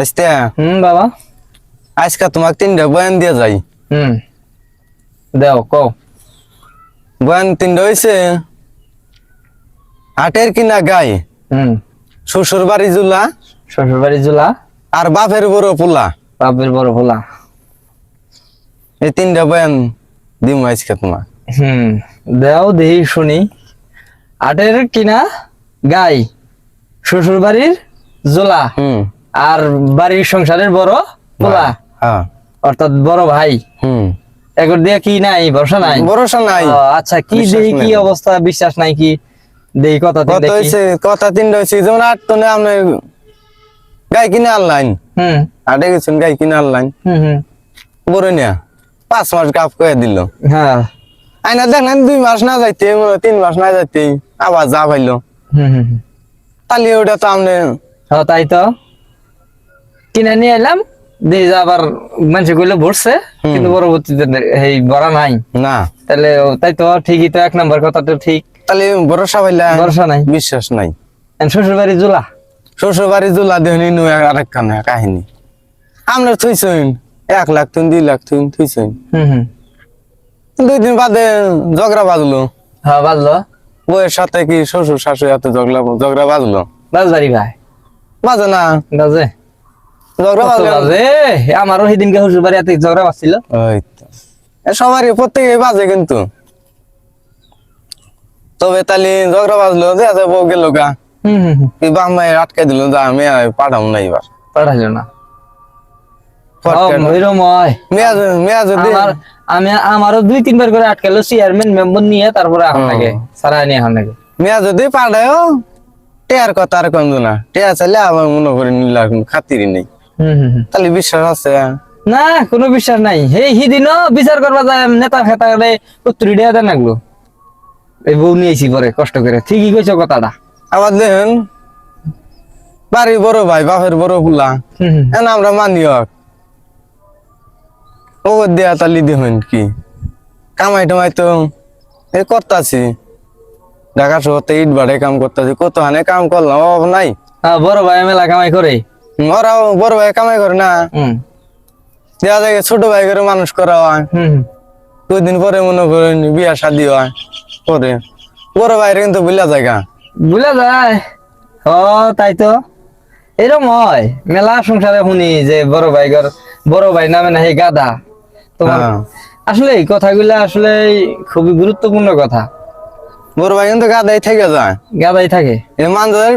বুঝতে? হুম বাবা। আজকে তোমাকে তিনটা বয়ান দিয়ে যাই। হুম। দেও কও। বয়ান তিনটা হয়েছে হাটের কিনা গাই হুম। শ্বশুর বাড়ি জুলা শ্বশুর বাড়ি জুলা। আর বাপের বড় পোলা। বাপের বড় ভোলা এই তিনটা বয়ান দিম আজকে তোমার হুম দেও দেহি শুনি। আটের কিনা গাই শ্বশুর বাড়ির জোলা। হুম। আর বাড়ির সংসারের বড় পোলা। হ্যাঁ। অর্থাৎ বড় ভাই। হুম। এগর দিয়ে কি নাই? ভরসা নাই? ভরসা নাই। আচ্ছা কি দেই কি অবস্থা? বিশ্বাস নাই কি? দেই কথা কত হয়েছে কথা তিনটা হয়েছে যেমন আট টনে আপনি গাই কিনে আনলাইন। হুম। হাটে গেছেন গাই কিনে আনলাইন। হুম হুম। বড় নিয়া। পাঁচ মাস গাপ করে দিল। হ্যাঁ। আইনা দেখলেন দুই মাস না যাইতে তিন মাস না যাইতে আবার যা পাইলো। হুম হুম। তাহলে ওটা তো আপনি হ্যাঁ তাই তো। কিনে নিয়ে এলাম দিয়ে আবার মানুষগুলো ভরছে কিন্তু পরবর্তীতে এই ভরা নাই। না। তাহলে তাই তো ঠিকই তো এক নম্বর কথা তো ঠিক। তাহলে ভরসা পাইলা ভরসা নাই। বিশ্বাস নাই। শ্বশুর বাড়ি জুলা? শ্বশুর বাড়ি জুলা দেহনি নু আরেক কানে কাহিনী। আপনার থুইছেন এক লাখ তুন দুই লাখ তুন হুম দুই দিন বাদে ঝগড়া বাজলো। হ্যাঁ বাজলো। বউয়ের সাথে কি শ্বশুর শাশুড়ি হাতে ঝগড়া ঝগড়া বাজলো? বাজবাড়ি ভাই। বাজে না। বাজে ঝগড়া কত বাজলো বাজে আমারও সেদিনকে শ্বশুর বাড়ি এত ঝগড়া বাজছিল। ওই সবারই প্রত্যেকে বাজে কিন্তু। তবে তাহলে ঝগড়া বাজলো বউ গেল গা। হুম হুম হুম। এই আটকে দিল যা আমি পাঠাম না এবার পাঠাইল না। আমারও দুই তিনবার করে আটকালো চেয়ারম্যান মেম্বার নিয়ে তারপরে সারা নিয়ে মেয়া যদি পাঠায় টেয়ার কথা আর কম না। টেয়ার চাইলে আমার মনে করি নিলা খাতিরই নেই। তাহলে বিশ্বাস আছে না কোনো বিশ্বাস নাই। হে হিদিনও বিচার করবা যায় নেতা ফেতা উত্তরি দেয়া দেন লাগল এই বউ নিয়েছি পরে কষ্ট করে। ঠিকই কইছো কথাটা। আবার দেখেন বাড়ি বড় ভাই বাপের বড় হুম হুম। আমরা মানি হোক ও দেয়া তালি দেখেন কি। কামাই টামাই তো এই করতাছি। ঢাকা শহরতে ইট বাড়ে কাম করতেছি কত হানে কাম করলাম অভাব নাই। হ্যাঁ বড় ভাই মেলা কামাই করে। ওরাও বড় ভাই কামাই করে না। দেওয়া যায় ছোট ভাই করে মানুষ করা হয়। দুই দিন পরে মনে করেন বিয়া শাদি হয়। পরে। বড় ভাইয়ের কিন্তু বুঝলা জায়গা। বুঝা যায়? ও তাই তো। এরকম হয়। মেলা সংসারে শুনি যে বড় ভাই ঘর বড় ভাই নামে না গাদা তোমার হ্যাঁ। আসলে কথাগুলা আসলে খুবই গুরুত্বপূর্ণ কথা। কিন্তু গাদাই থেকে যায়। গাদাই থাকে?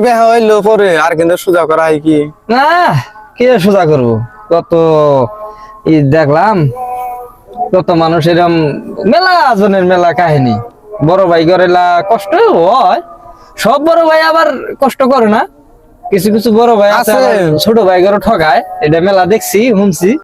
বিয়া হইল পরে আর কিন্তু সোজা করা হয় কি? না কে সোজা করব? কত ই দেখলাম কত মানুষ এরম মেলা জনের মেলা কাহিনী। বড় ভাই গড়েলা কষ্ট হয় সব বড় ভাই আবার কষ্ট করে না। কিছু কিছু বড় ভাই আছে আছে। ছোট ভাই ঘরে ঠকায় এটা মেলা দেখছি শুনছি।